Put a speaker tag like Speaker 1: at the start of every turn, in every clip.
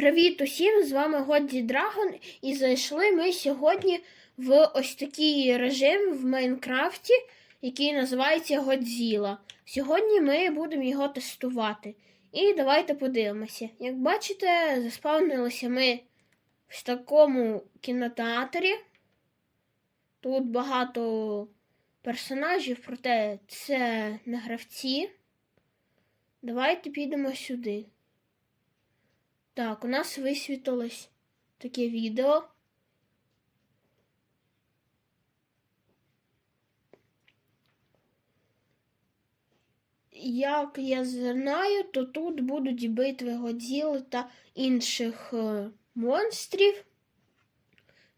Speaker 1: Привіт усім! З вами Годді Драгон, і зайшли ми сьогодні в ось такий режим в Майнкрафті, який називається Годзіла. Сьогодні ми будемо його тестувати. І давайте подивимося. Як бачите, заспавнилися ми в такому кінотеатрі. Тут багато персонажів, проте це не гравці. Давайте підемо сюди. Так, у нас висвітилось таке відео. Як я знаю, то тут будуть битви Годзіли та інших е, монстрів.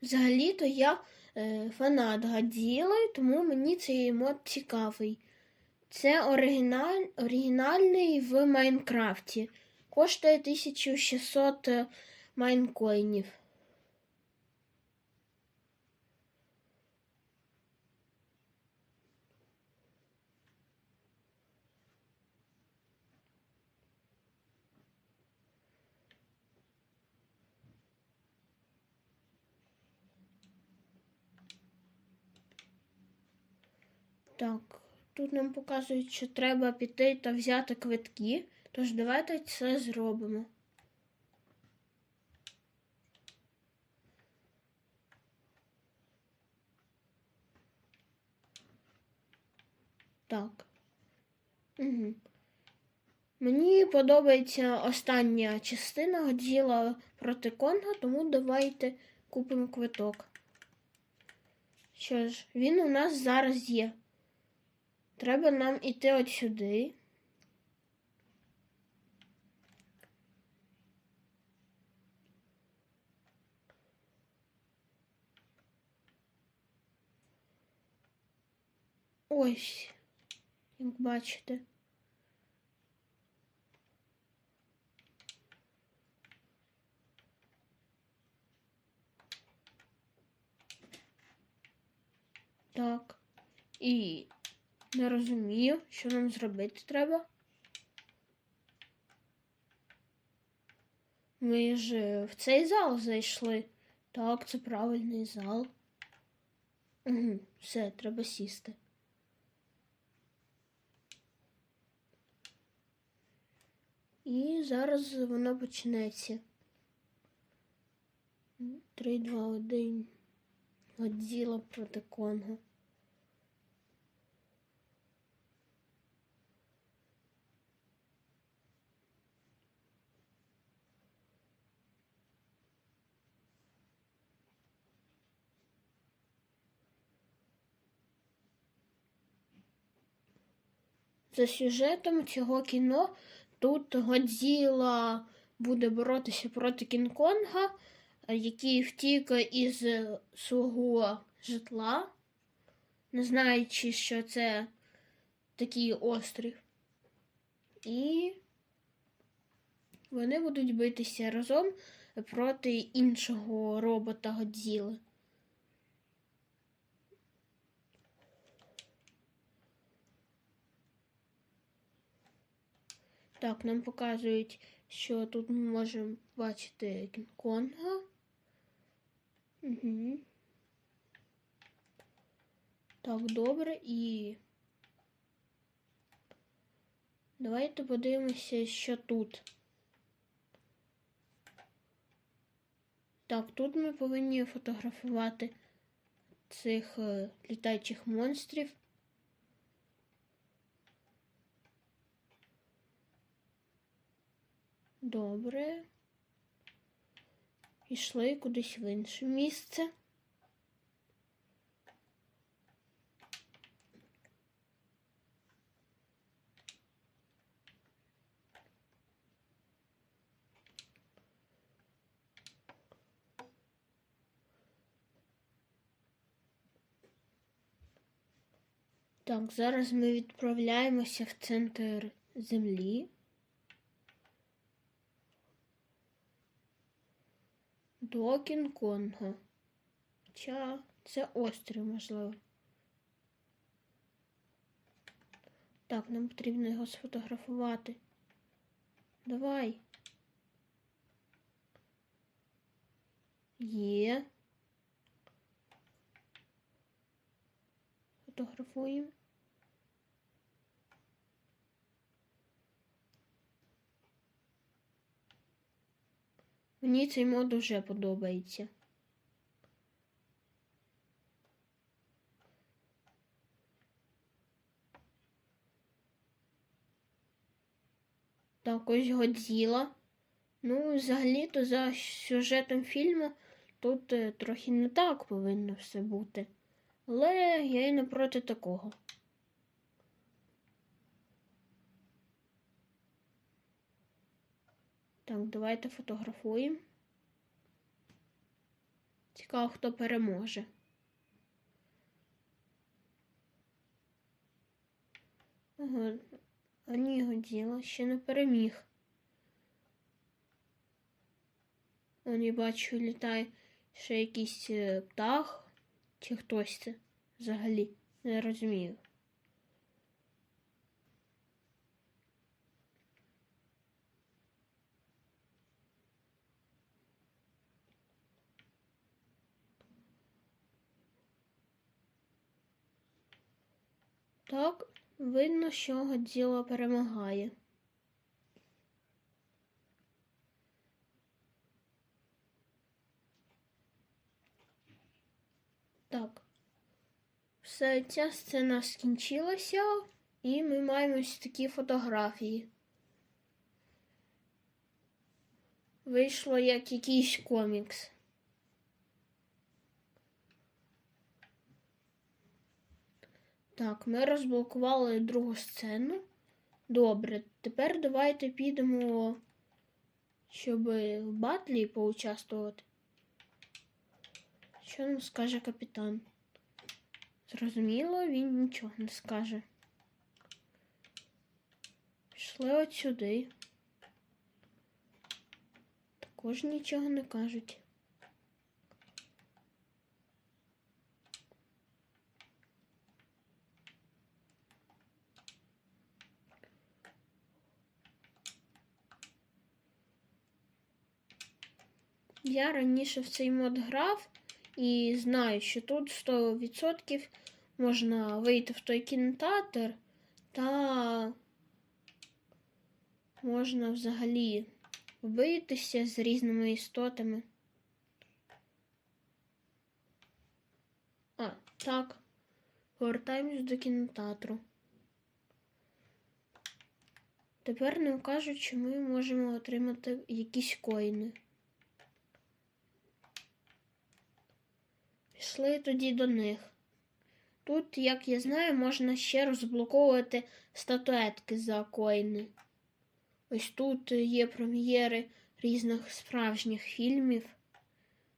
Speaker 1: Взагалі-то я е, фанат Годзіли, тому мені цей мод цікавий. Це оригіналь, оригінальний в Майнкрафті. Коштує 1600 е, майнкоїнів. Так, тут нам показують, що треба піти та взяти квитки. Тож давайте це зробимо. Так. Угу. Мені подобається остання частина Годзіла проти Конга, тому давайте купимо квиток. Що ж, він у нас зараз є. Треба нам іти от сюди. Ось, як бачите. Так. І не розумію, що нам зробити треба. Ми ж в цей зал зайшли. Так, це правильний зал. Угу, все, треба сісти. І зараз вона почнеться. Три, два, один. Годзіла проти Конга. За сюжетом цього кіно тут Годзіла буде боротися проти Кінг-Конга, який втік із свого житла, не знаючи, що це такий острів. І вони будуть битися разом проти іншого робота Годзіли. Так, нам показують, що тут ми можемо бачити Кінг-Конга. Угу. Так, добре і. Давайте подивимося, що тут. Так, тут ми повинні фотографувати цих е, літаючих монстрів. Добре. Пішли кудись в інше місце. Так, зараз ми відправляємося в центр землі. До Кінг-Конга. Хоча це острів, можливо. Так, нам потрібно його сфотографувати. Давай. Є. Фотографуємо. Мені цей мод дуже подобається. Так, ось Годзіла. Ну, взагалі-то за сюжетом фільму тут е, трохи не так повинно все бути. Але я і не проти такого. Так, давайте фотографуємо. Цікаво, хто переможе. Ага, а ні, Годзіла ще не переміг. Он я бачу, літає ще якийсь е, птах чи хтось це взагалі. Не розумію. Так, видно, що Годзіла перемагає. Так. Все, ця сцена скінчилася, і ми маємо ось такі фотографії. Вийшло як якийсь комікс. Так, ми розблокували другу сцену. Добре, тепер давайте підемо, щоб в батлі поучаствувати. Що нам скаже капітан? Зрозуміло, він нічого не скаже. Пішли от сюди. Також нічого не кажуть. Я раніше в цей мод грав і знаю, що тут 100% можна вийти в той кінотеатр та можна взагалі битися з різними істотами. А, так. Повертаємось до кінотеатру. Тепер нам кажуть, що ми можемо отримати якісь коїни. Пішли тоді до них. Тут, як я знаю, можна ще розблоковувати статуетки за коїни. Ось тут є прем'єри різних справжніх фільмів.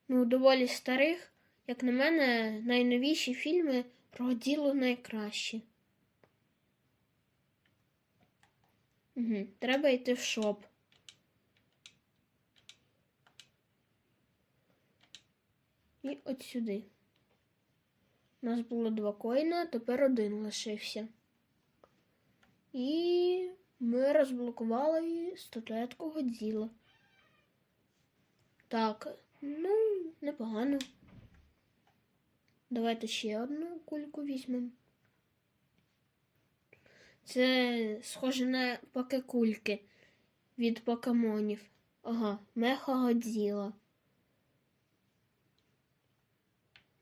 Speaker 1: Ну, доволі старих. Як на мене, найновіші фільми про діло найкращі. Угу. Треба йти в шоп. І от сюди. Нас було два коїна, тепер один лишився. І ми розблокували статуетку Годзіла. Так, ну, непогано. Давайте ще одну кульку візьмемо. Це схоже на покекульки від покемонів. Ага, меха Годзіла.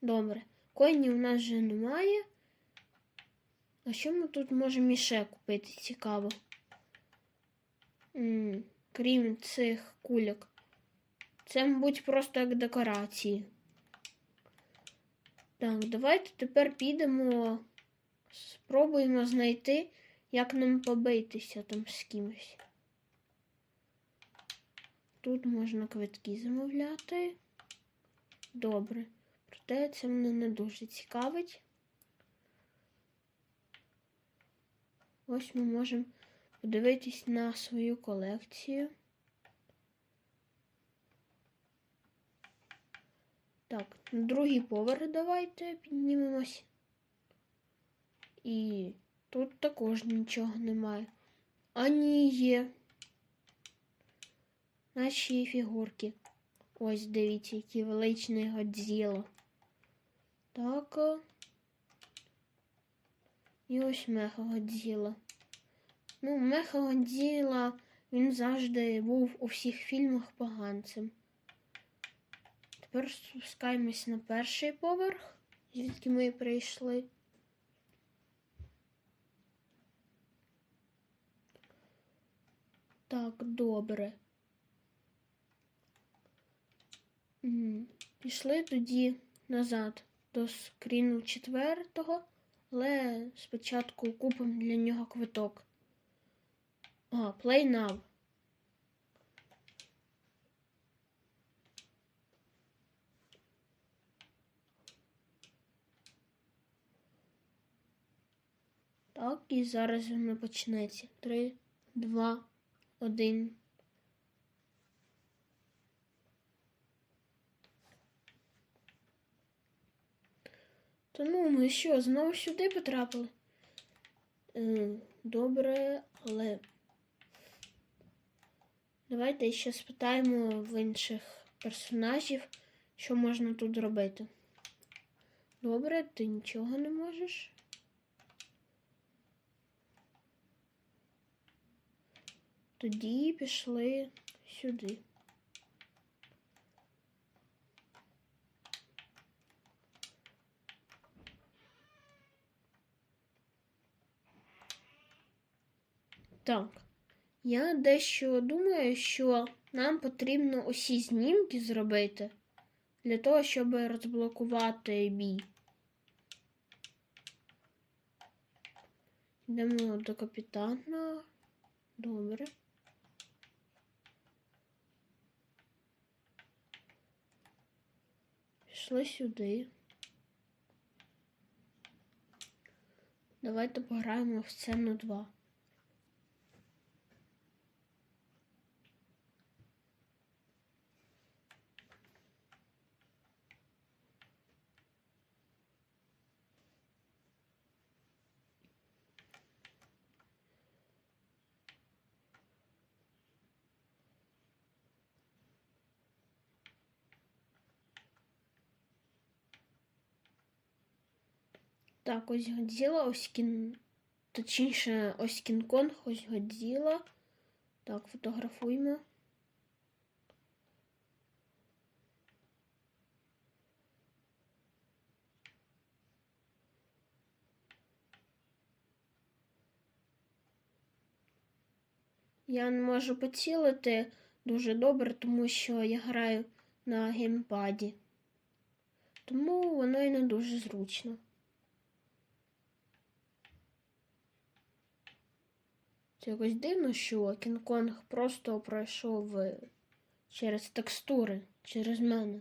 Speaker 1: Добре. Коїнів у нас вже немає. А що ми тут можемо іще купити? Цікаво. М -м, крім цих кульок. Це, мабуть, просто як декорації. Так, давайте тепер підемо, спробуємо знайти, як нам побитися там з кимось. Тут можна квитки замовляти. Добре. Проте це мене не дуже цікавить. Ось ми можемо подивитись на свою колекцію. Так, на другий поверх давайте піднімемось. І тут також нічого немає. А ні, є. Наші фігурки. Ось дивіться, який величний Годзілла. Так. І ось Меха Годзілла. Ну, Меха Годзілла, він завжди був у всіх фільмах поганцем. Тепер спускаємось на перший поверх, звідки ми прийшли. Так, добре. Пішли тоді назад до скріну четвертого, але спочатку купимо для нього квиток. А, Play Now. Так, і зараз воно почнеться. Три, два, один. Та ну, ми що, знову сюди потрапили? Е, добре, але. Давайте ще спитаємо в інших персонажів, що можна тут робити. Добре, ти нічого не можеш. Тоді пішли сюди. Так, я дещо думаю, що нам потрібно усі знімки зробити для того, щоб розблокувати бій. Йдемо до капітана. Добре. Пішли сюди. Давайте пограємо в сцену 2. Так, ось Годзіла, ось кін... Точніше, ось Кінг-Конг, ось Годзіла. Так, фотографуємо. Я не можу поцілити дуже добре, тому що я граю на геймпаді. Тому воно і не дуже зручно. Це якось дивно, що Кінг-Конг просто пройшов е, через текстури, через мене.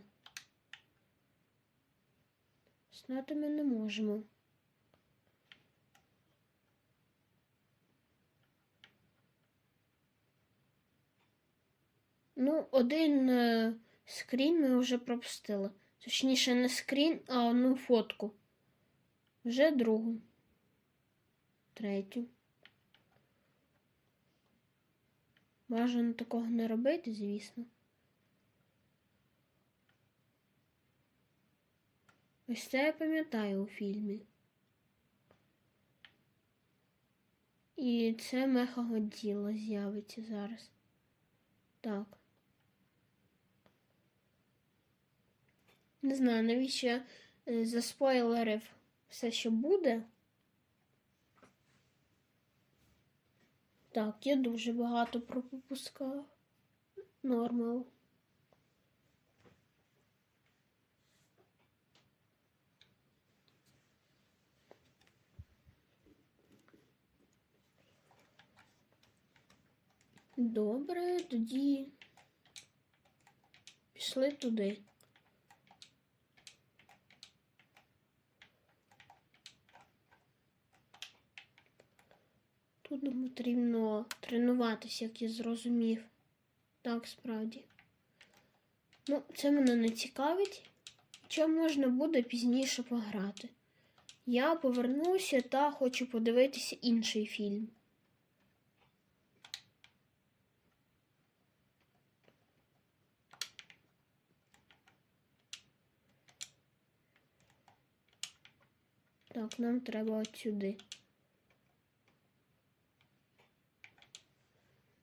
Speaker 1: Знати ми не можемо. Ну, один е, скрін ми вже пропустили. Точніше, не скрін, а одну фотку. Вже другу. Третю. Бажано такого не робити, звісно. Ось це я пам'ятаю у фільмі. І це меха Годзіла з'явиться зараз. Так. Не знаю, навіщо я е, заспойлерив все, що буде. Так, я дуже багато пропускав. Нормал. Добре, тоді пішли туди. Тут потрібно тренуватися, як я зрозумів. Так, справді. Ну, це мене не цікавить. Чим можна буде пізніше пограти? Я повернуся та хочу подивитися інший фільм. Так, нам треба от сюди.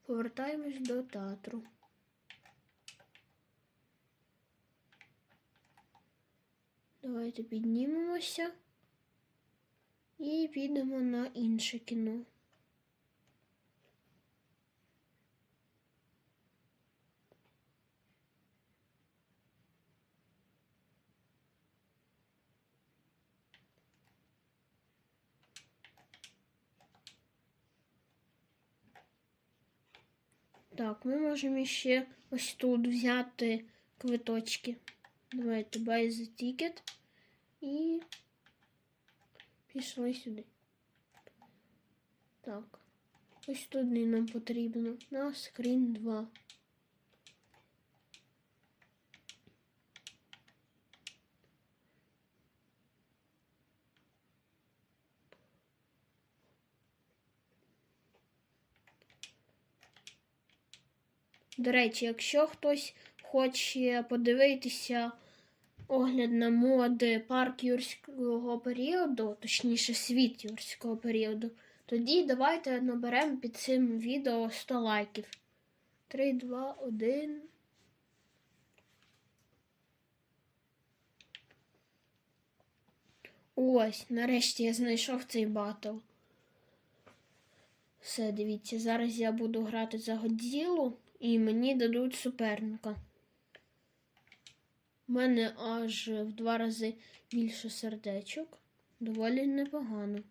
Speaker 1: Повертаємось до театру. Давайте піднімемося і підемо на інше кіно. Так, ми можемо ще ось тут взяти квиточки. Давайте buy the ticket і пішли сюди. Так. Ось туди нам потрібно. На скрін 2. До речі, якщо хтось хоче подивитися огляд на моди парк юрського періоду, точніше світ юрського періоду, тоді давайте наберемо під цим відео 100 лайків. 3, 2, 1. Ось, нарешті я знайшов цей батл. Все, дивіться, зараз я буду грати за Годзілу і мені дадуть суперника. У мене аж в два рази більше сердечок. Доволі непогано.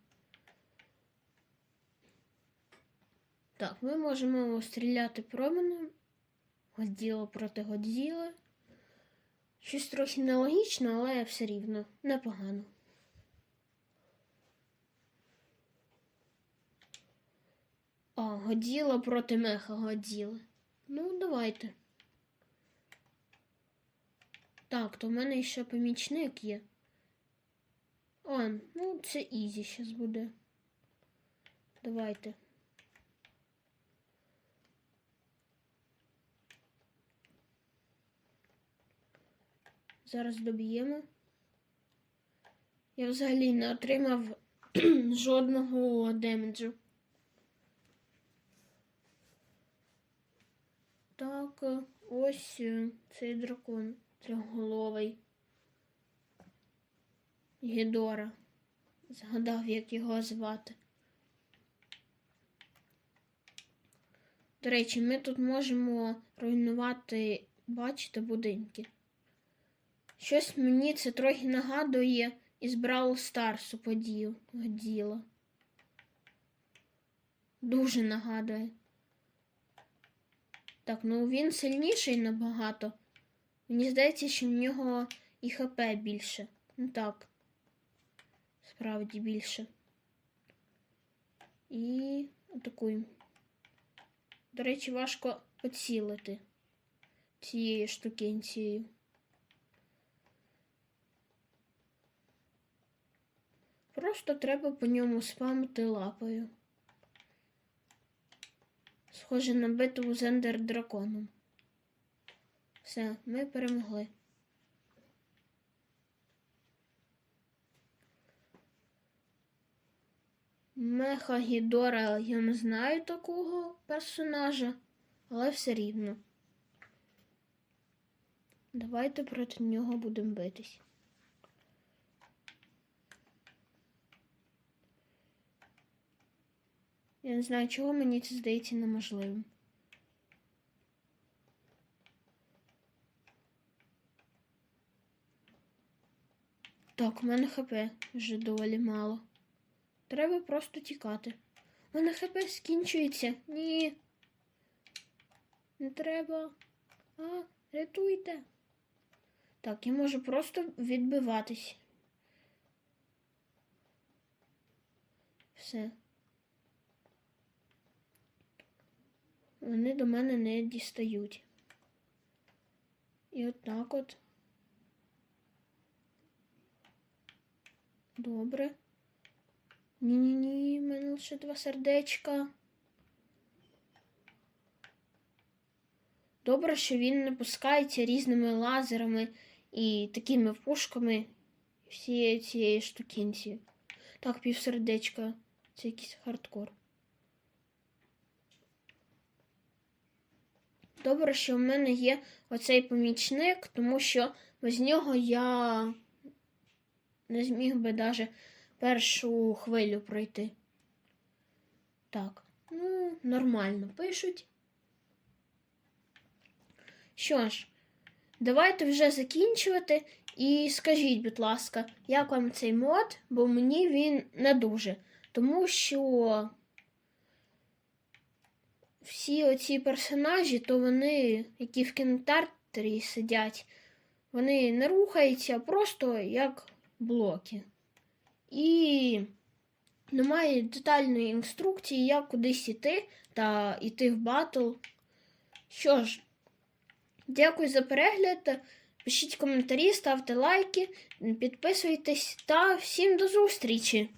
Speaker 1: Так, ми можемо стріляти променем. Годзіла проти Годзіли. Щось трохи нелогічно, але все рівно непогано. А, Годзіла проти меха Годзіли. Ну, давайте. Так, то в мене ще помічник є. А, ну це ізі зараз буде. Давайте. Зараз доб'ємо. Я взагалі не отримав жодного демеджу. Так, ось е, цей дракон трьохголовий. Гідора. Згадав, як його звати. До речі, ми тут можемо руйнувати, бачите, будинки. Щось мені це трохи нагадує із Бравл Старсу подію Годіла. Дуже нагадує. Так, ну він сильніший набагато. Мені здається, що в нього і ХП більше. Ну так. Справді більше. І атакуємо. До речі, важко поцілити цією штукенцією. Просто треба по ньому спамити лапою. Схоже на битву з ендер драконом. Все, ми перемогли. Меха Гідора, я не знаю такого персонажа, але все рівно. Давайте проти нього будемо битись. Я не знаю, чого мені це здається неможливим. Так, у мене ХП вже доволі мало. Треба просто тікати. У мене ХП скінчується. Ні. Не треба. А, рятуйте. Так, я можу просто відбиватись. Все. Вони до мене не дістають. І от так от. Добре. Ні-ні-ні, в мене лише два сердечка. Добре, що він не пускається різними лазерами і такими пушками всієї цієї штукінці. Так, півсердечка. Це якийсь хардкор. Добре, що в мене є оцей помічник, тому що без нього я не зміг би навіть першу хвилю пройти. Так, ну, нормально пишуть. Що ж, давайте вже закінчувати. І скажіть, будь ласка, як вам цей мод, бо мені він не дуже. Тому що всі оці персонажі, то вони, які в кінотеатрі сидять, вони не рухаються, просто як блоки. І немає детальної інструкції, як кудись іти та йти в батл. Що ж, дякую за перегляд. Пишіть коментарі, ставте лайки, підписуйтесь та всім до зустрічі!